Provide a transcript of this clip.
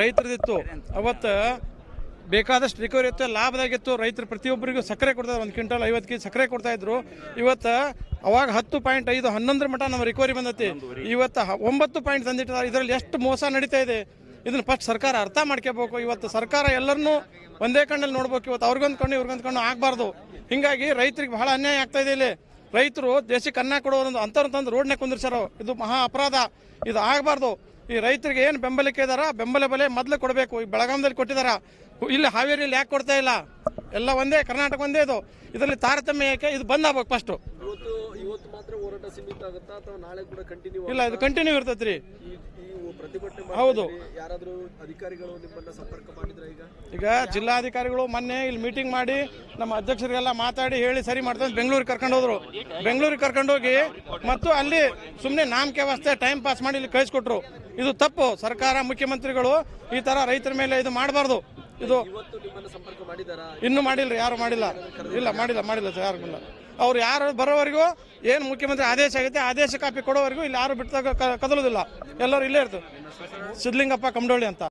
ರೈತರದಿತ್ತು. ಅವತ್ತು ಬೇಕಾದಷ್ಟು ರಿಕವರಿ ಇತ್ತು, ಲಾಭದಾಗಿತ್ತು. ರೈತರು ಪ್ರತಿಯೊಬ್ಬರಿಗೂ ಸಕ್ಕರೆ ಕೊಡ್ತಾರೆ ಒಂದು ಕ್ವಿಂಟಲ್ ಐವತ್ತು ಕೆಜಿ ಸಕ್ಕರೆ ಕೊಡ್ತಾ ಇದ್ರು. ಇವತ್ತು ಅವಾಗ ಹತ್ತು ಪಾಯಿಂಟ್ ಐದು, ಹನ್ನೊಂದರ ಮಟ್ಟ ನಮ್ಮ ರಿಕವರಿ ಬಂದೈತಿ. ಇವತ್ತು ಒಂಬತ್ತು ಪಾಯಿಂಟ್ ತಂದಿಟ್ಟಿದ್ದಾರೆ. ಇದರಲ್ಲಿ ಎಷ್ಟು ಮೋಸ ನಡೀತಾ ಇದೆ, ಇದನ್ನ ಫಸ್ಟ್ ಸರ್ಕಾರ ಅರ್ಥ ಮಾಡ್ಕೋಬೇಕು. ಇವತ್ತು ಸರ್ಕಾರ ಎಲ್ಲರನ್ನೂ ಒಂದೇ ಕಣ್ಣಲ್ಲಿ ನೋಡ್ಬೇಕು. ಇವತ್ತು ಅವ್ರಿಗೊಂದು ಕಣ್ಣು, ಇವ್ರಿಗೊಂದು ಕಣ್ಣು ಆಗಬಾರ್ದು. ಹಿಂಗಾಗಿ ರೈತರಿಗೆ ಬಹಳ ಅನ್ಯಾಯ ಆಗ್ತಾ ಇದೆ ಇಲ್ಲಿ. ರೈತರು ದೇಶಕ್ಕೆ ಅನ್ನ ಕೊಡೋ ಒಂದು ಅಂತರ ತಂದು ರೋಡ್ನೇ ಕುಂದಿರ್ಸಾರೋ ಇದು ಮಹಾ ಅಪರಾಧ. ಇದು ಆಗಬಾರ್ದು. ಈ ರೈತರಿಗೆ ಏನು ಬೆಂಬಲಕ್ಕೆ ಇದಾರ? ಬೆಂಬಲ ಬೆಲೆ ಮೊದಲು ಕೊಡಬೇಕು. ಈ ಬೆಳಗಾಂದಲ್ಲಿ ಕೊಟ್ಟಿದಾರ. ಇಲ್ಲಿ ಹಾವೇರಿಯಲ್ಲಿ ಯಾಕೆ ಕೊಡ್ತಾ ಇಲ್ಲ? ಎಲ್ಲ ಒಂದೇ ಕರ್ನಾಟಕ ಒಂದೇ ಇದು. ಇದರಲ್ಲಿ ತಾರತಮ್ಯ ಯಾಕೆ ಇದು ಬಂದ್ ಆಗ್ಬೇಕು ಫಸ್ಟ್ ಇವತ್ತು ಇವತ್ತು ಮಾತ್ರ ಹೋರಾಟ ಸೀಮಿತ ಆಗುತ್ತಾ ಅಥವಾ ನಾಳೆ ಕೂಡ ಕಂಟಿನ್ಯೂ ಇಲ್ಲ ಇದು ಕಂಟಿನ್ಯೂ ಇರ್ತೈತೆ ರೀ ಈ ಈ ಪ್ರತಿಭಟನೆ ಹೌದು. ಮಾಡ್ತಿದ್ರಿ. ಯಾರಾದ್ರೂ ಅಧಿಕಾರಿಗಳು ನಿಮ್ಮನ್ನ ಸಂಪರ್ಕ ಮಾಡಿದ್ರ ಈಗ? ಈಗ ಜಿಲ್ಲಾಧಿಕಾರಿಗಳು ಮೊನ್ನೆ ಇಲ್ಲಿ ಮೀಟಿಂಗ್ ಮಾಡಿ ನಮ್ಮ ಅಧ್ಯಕ್ಷರಿಗೆಲ್ಲ ಮಾತಾಡಿ ಹೇಳಿ ಸರಿ ಮಾಡ್ತಾ ಬೆಂಗಳೂರಿಗೆ ಕರ್ಕೊಂಡು ಹೋದ್ರು. ಬೆಂಗಳೂರಿಗೆ ಕರ್ಕೊಂಡು ಹೋಗಿ ಮತ್ತು ಅಲ್ಲಿ ಸುಮ್ಮನೆ ನಾಮಕೆ ವ್ಯವಸ್ಥೆ ಟೈಮ್ ಪಾಸ್ ಮಾಡಿ ಇಲ್ಲಿ ಕಳಿಸ್ಕೊಟ್ರು. ಇದು ತಪ್ಪು. ಸರ್ಕಾರ ಮುಖ್ಯಮಂತ್ರಿಗಳು ಈ ತರ ರೈತರ ಮೇಲೆ ಇದು ಮಾಡಬಾರ್ದು. ಇದು ಇನ್ನು ಮಾಡಿಲ್ಲ ಯಾರು ಮಾಡಿಲ್ಲ. ಇಲ್ಲ ಮಾಡಿಲ್ಲ ಮಾಡಿಲ್ಲ ಸರ್ ಯಾರು ಇಲ್ಲ ಅವ್ರು ಯಾರು ಬರೋವರೆಗೂ ಏನು ಮುಖ್ಯಮಂತ್ರಿ ಆದೇಶ ಆಗುತ್ತೆ ಆದೇಶ ಕಾಪಿ ಕೊಡೋವರೆಗೂ ಇಲ್ಲಿ ಯಾರು ಬಿಟ್ಟು ಕದಲೋದಿಲ್ಲ. ಎಲ್ಲರೂ ಇಲ್ಲೇ ಇರ್ತದೆ ಸಿದ್ಲಿಂಗಪ್ಪ ಕಮಡೋಳಿ ಅಂತ.